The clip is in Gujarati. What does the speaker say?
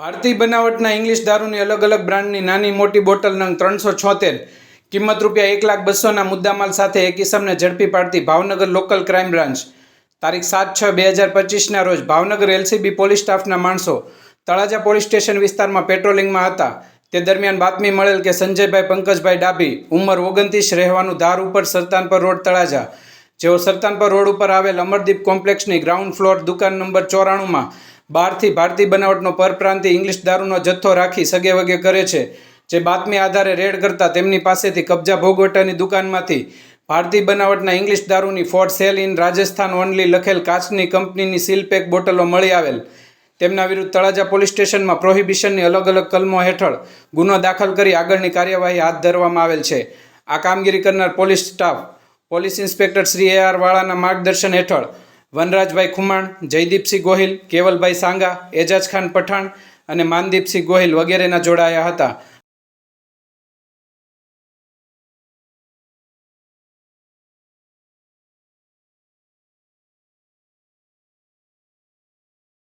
ભારતીય બનાવટના ઇંગ્લિશ દારૂની અલગ અલગ બ્રાન્ડની નાની મોટી બોટલ નંગ ત્રણસો છોતેર. કિંમત રૂપિયા એક લાખ બસોના મુદ્દામાલ સાથે એક ઇસમને ઝડપી પાડતી ભાવનગર લોકલ ક્રાઇમ બ્રાન્ચ. તારીખ સાત છ બે હજાર પચીસના રોજ ભાવનગર એલસીબી પોલીસ સ્ટાફના માણસો તળાજા પોલીસ સ્ટેશન વિસ્તારમાં પેટ્રોલિંગમાં હતા. તે દરમિયાન બાતમી મળેલ કે સંજયભાઈ પંકજભાઈ ડાભી ઉંમર ઓગણત્રીસ રહેવાનું ધાર ઉપર સરતાનપર રોડ તળાજા. જેઓ સરતાનપર રોડ ઉપર આવેલ અમરદીપ કોમ્પ્લેક્ષની ગ્રાઉન્ડ ફ્લોર દુકાન નંબર ચોરાણુંમાં બહારથી ભારતીય બનાવટનો પરપ્રાંતિ ઇંગ્લિશ દારૂનો જથ્થો રાખી સગે વગે કરે છે. જે બાતમી આધારે રેડ કરતા તેમની પાસેથી કબજા ભોગવટાની દુકાનમાંથી ભારતીય બનાવટના ઇંગ્લિશ દારૂની for sale in Rajasthan only લખેલ કાચની કંપનીની સીલ પેક બોટલો મળી આવેલ. તેમના વિરુદ્ધ તળાજા પોલીસ સ્ટેશનમાં પ્રોહિબિશનની અલગ અલગ કલમો હેઠળ ગુનો દાખલ કરી આગળની કાર્યવાહી હાથ ધરવામાં આવેલ છે. આ કામગીરી કરનાર police staff, police inspector Shri A R વાળાના માર્ગદર્શન હેઠળ વનરાજભાઈ ખુમાણ, જયદીપસિંહ ગોહિલ, કેવલભાઈ સાંગા, એજાજ ખાન પઠાણ અને માનદીપસિંહ ગોહિલ વગેરેના જોડાયા હતા.